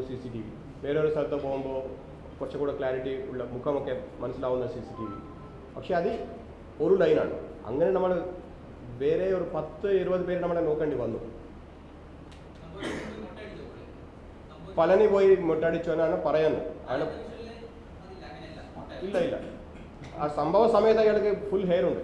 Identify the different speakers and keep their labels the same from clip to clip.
Speaker 1: ഒരു C C T V വേറൊരു സ്ഥലത്ത് പോകുമ്പോൾ കുറച്ചുകൂടെ ക്ലാരിറ്റി ഉള്ള മുഖമൊക്കെ മനസ്സിലാവുന്ന സി സി ടി വി പക്ഷേ അത് ഒരു ലൈനാണ് അങ്ങനെ നമ്മൾ വേറെ ഒരു പത്ത് ഇരുപത് പേര് നമ്മളെ നോക്കേണ്ടി വന്നു. പലനി പോയി മുട്ടടിച്ചു എന്നാണ് പറയുന്നത് അയാൾ ഇല്ല ഇല്ല. ആ സംഭവ സമയത്ത് അയാൾക്ക് ഫുൾ ഹെയർ ഉണ്ട്.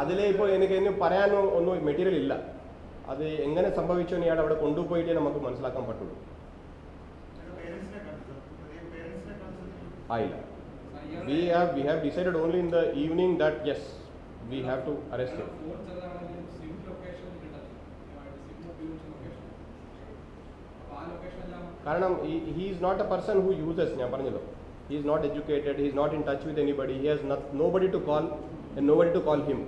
Speaker 1: അതിലെ ഇപ്പോൾ എനിക്ക് ഇനി പറയാനോ ഒന്നും മെറ്റീരിയൽ ഇല്ല. അത് എങ്ങനെ സംഭവിച്ചു ഇയാൾ അവിടെ കൊണ്ടുപോയിട്ടേ നമുക്ക് മനസ്സിലാക്കാൻ പറ്റുള്ളൂ. ആയില്ല we have we have decided only in the evening that yes we have to arrest കാരണം he is not a person who uses ഞാൻ പറഞ്ഞല്ലോ. He is not educated he is not in touch with anybody he has no buddy to call no buddy to call him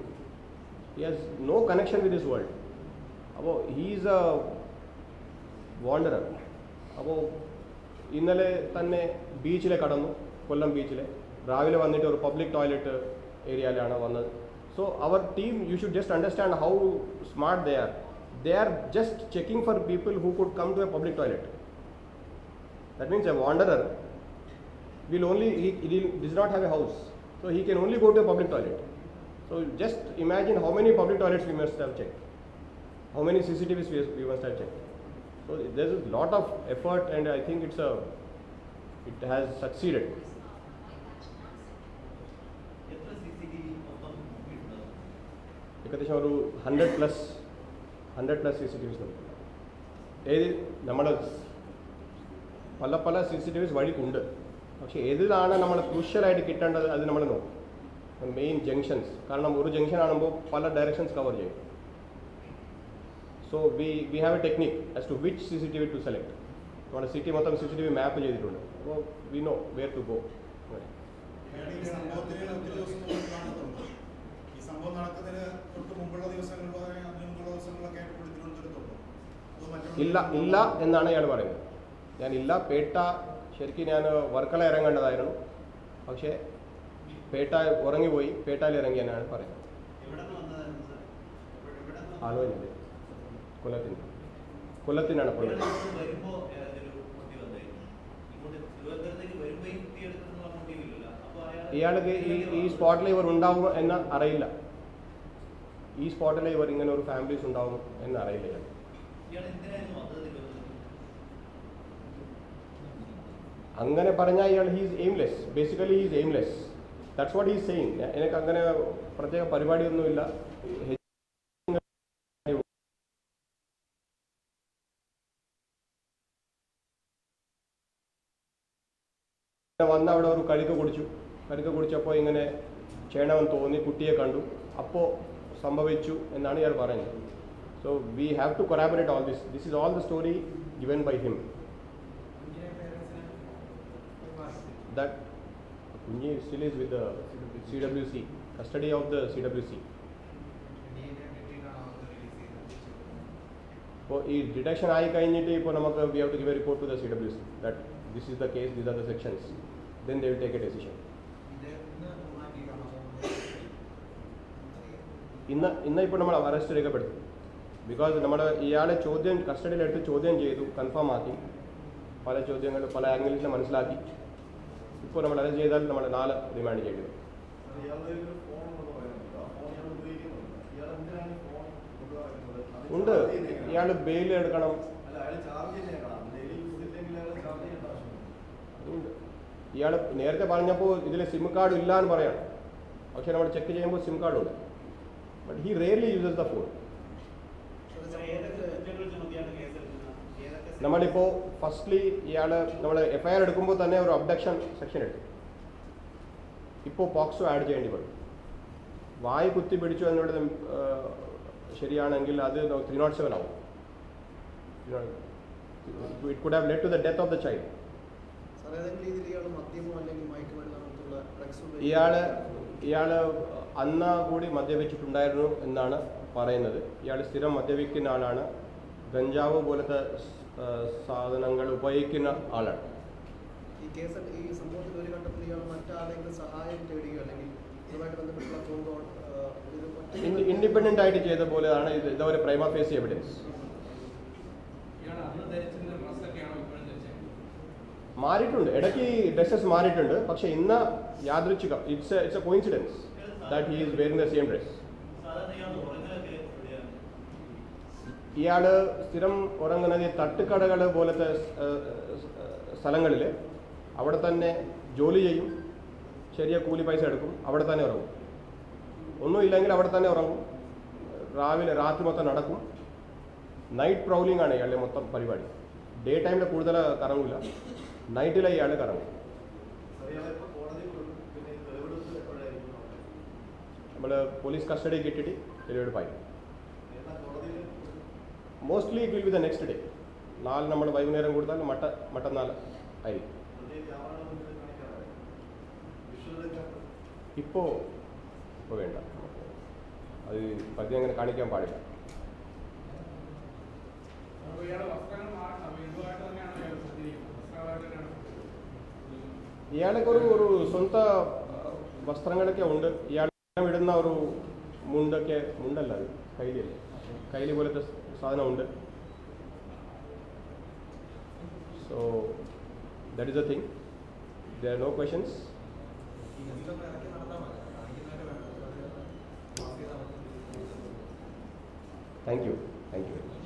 Speaker 1: he has no connection with this world അപ്പോൾ he's a wanderer അപ്പോൾ ഇന്നലെ തന്നെ ബീച്ചിലെ കടന്നു കൊല്ലം ബീച്ചിലെ രാവിലെ വന്നിട്ട് ഒരു പബ്ലിക് ടോയ്ലറ്റ് ഏരിയയിലാണ് വന്നത്. So our team you should just understand how smart they are they are just checking for people who could come to a public toilet that means a wanderer will only he, he does not have a house so he can only go to a public toilet so just imagine how many public toilets we must have checked how many cctvs we, we must have checked so there's a lot of effort and i think it's a it has succeeded
Speaker 2: എത്ര C C T V മൊത്തം നോക്കിയിട്ടുണ്ട്
Speaker 1: ഏകദേശം ഒരു hundred plus hundred plus C C T Vs ഏത് നമ്മുടെ പല പല C C T വിസ് വഴിക്കുണ്ട് പക്ഷേ ഏതിലാണ് നമ്മൾ ക്രൂഷ്യലായിട്ട് കിട്ടേണ്ടത് അത് നമ്മൾ നോക്കും. മെയിൻ ജംഗ്ഷൻസ് കാരണം ഒരു ജംഗ്ഷൻ ആകുമ്പോൾ പല ഡയറക്ഷൻസ് കവർ ചെയ്യും. So we we have a technique as to which C C T V to select നമ്മുടെ സിറ്റി മൊത്തം C C T V map ചെയ്തിട്ടുണ്ട് അപ്പോൾ
Speaker 3: we know where to go
Speaker 1: ഇല്ല ഇല്ല എന്നാണ് അയാൾ പറയുന്നത്. ഞാൻ ഇല്ല പേട്ട ശരിക്കും ഞാൻ വർക്കല ഇറങ്ങേണ്ടതായിരുന്നു. പക്ഷേ പേട്ട ഉറങ്ങിപ്പോയി പേട്ടാലി ഇറങ്ങി എന്നാണ് പറയുന്നത്.
Speaker 2: എവിടെ
Speaker 1: കൊല്ലത്തിന്. കൊല്ലത്തിനാണ്
Speaker 2: അപ്പൊ
Speaker 1: ഇയാൾക്ക് ഈ ഈ സ്പോട്ടിൽ ഇവർ ഉണ്ടാവും എന്ന് അറിയില്ല. ഈ സ്പോട്ടിൽ ഇവർ ഇങ്ങനെ ഒരു ഫാമിലീസ് ഉണ്ടാവും എന്ന് അറിയില്ല ഇയാൾ അങ്ങനെ പറഞ്ഞാൽ ഇയാൾ he's aimless basically he's aimless that's what he's saying എനിക്ക് അങ്ങനെ പ്രത്യേക പരിപാടിയൊന്നുമില്ല. വന്ന അവിടെ ഒരു കരിക്ക് കുടിച്ചു. കരിക്ക് കുടിച്ചപ്പോൾ ഇങ്ങനെ ചെയ്യണമെന്ന് തോന്നി കുട്ടിയെ കണ്ടു. അപ്പോൾ സംഭവിച്ചു എന്നാണ് ഇയാൾ പറയുന്നത്. So we have to corroborate all this this is all the story given by him that Kunji still is with the CWC, custody of the CWC. അപ്പോൾ ഈ ഡിറ്റക്ഷൻ ആയി കഴിഞ്ഞിട്ട് ഇപ്പോൾ നമുക്ക് we have to give a report to the C W C that this is the case this are the sections then they will take a decision ഇന്ന് ഇന്ന് ഇപ്പോൾ നമ്മൾ അറസ്റ്റ് രേഖപ്പെടുത്തി. ബിക്കോസ് നമ്മൾ ഇയാളെ ചോദ്യം കസ്റ്റഡിയിലെടുത്ത് ചോദ്യം ചെയ്തു കൺഫേം ആക്കി. പല ചോദ്യങ്ങൾ പല ആംഗിൾസിനെ മനസ്സിലാക്കി. ഇപ്പോൾ നമ്മൾ അറേഞ്ച് ചെയ്താൽ നമ്മൾ നാല് റിമാൻഡ്
Speaker 4: ചെയ്യുന്നു
Speaker 1: ഉണ്ട്. ഇയാൾ ബെയിൽ എടുക്കണം. ഇയാൾ നേരത്തെ പറഞ്ഞപ്പോൾ ഇതിൽ സിം കാർഡ് ഇല്ല എന്ന് പറയാണ്. പക്ഷെ നമ്മൾ ചെക്ക് ചെയ്യുമ്പോൾ സിം കാർഡ് ഉണ്ട്. But
Speaker 2: he rarely uses the phone
Speaker 1: നമ്മളിപ്പോൾ ഫസ്റ്റ്ലി ഇയാൾ നമ്മൾ എഫ് ഐ ആർ എടുക്കുമ്പോൾ തന്നെ ഒരു അബ്ഡക്ഷൻ സെക്ഷൻ എടുത്തു ഇപ്പോൾ പോക്സോ ആഡ് ചെയ്യേണ്ടി വരും വായി കുത്തി പിടിച്ചു എന്നുള്ളത് ശരിയാണെങ്കിൽ അത് ത്രീ നോട്ട് സെവൻ ആവും it could have led to the death
Speaker 5: of the child ഇയാൾ
Speaker 1: ഇയാൾ അന്ന കൂടി മദ്യപിച്ചിട്ടുണ്ടായിരുന്നു എന്നാണ് പറയുന്നത്. ഇയാൾ സ്ഥിരം മദ്യപിക്കുന്ന ആളാണ്. ഗഞ്ചാവ് പോലത്തെ സാധനങ്ങൾ ഉപയോഗിക്കുന്ന ആളാണ്.
Speaker 5: ഈ കേസ് ഈ സംഭവത്തിൽ ഒരു ഘട്ടത്തിൽ ഇയാൾ മറ്റാരെങ്കിലും സഹായം തേടുകയോ അല്ലെങ്കിൽ ഇതുമായിട്ട് ബന്ധപ്പെട്ടുള്ള ഫോൺ കോൾ ഇത് ഒറ്റയ്ക്ക്
Speaker 1: ഇൻഡിപെൻഡന്റ് ആയിട്ട് ചെയ്ത പോലെയാണ് ഇത്. ഇതൊരു പ്രൈമ ഫേസി എവിഡൻസ്. മാറിയിട്ടുണ്ട്. ഇടയ്ക്ക് ഡ്രസ്സസ് മാറിയിട്ടുണ്ട്. പക്ഷെ ഇന്ന് യാദൃച്ഛികം. It's it's a coincidence that he is wearing the same
Speaker 2: dress ഇയാൾ
Speaker 1: സ്ഥിരം ഉറങ്ങുന്നത് ഈ തട്ടുകടകൾ പോലത്തെ സ്ഥലങ്ങളിൽ അവിടെ തന്നെ ജോലി ചെയ്യും. ചെറിയ കൂലി പൈസ എടുക്കും. അവിടെ തന്നെ ഉറങ്ങും. ഒന്നുമില്ലെങ്കിൽ അവിടെ തന്നെ ഉറങ്ങും. രാവിലെ രാത്രി മൊത്തം നടക്കും. നൈറ്റ് പ്രൗലിംഗ് ആണ് ഇയാളുടെ മൊത്തം പരിപാടി. ഡേ ടൈമിൽ കൂടുതൽ കറങ്ങില്ല നൈറ്റിലെ ഇയാൾ കറങ്ങും. നമ്മൾ പോലീസ് കസ്റ്റഡി കിട്ടിയിട്ട് തെളിവെടുപ്പായി mostly it will be the next day നാല് നമ്മൾ വൈകുന്നേരം കൊടുത്താൽ മട്ട മട്ടന്നാൾ ആയിരിക്കും. ഇപ്പോൾ ഇപ്പോൾ വേണ്ട. അത് പതി അങ്ങനെ കാണിക്കാൻ പാടില്ല. ഇയാളൊക്കെ ഒരു ഒരു സ്വന്ത വസ്ത്രങ്ങളൊക്കെ ഉണ്ട്. ഇയാൾ ഇടുന്ന ഒരു മുണ്ടൊക്കെ മുണ്ടല്ല അത്? കൈലിയല്ലേ കൈലി പോലത്തെ സാധനമുണ്ട്. So that is a thing there are no questions thank you thank you very much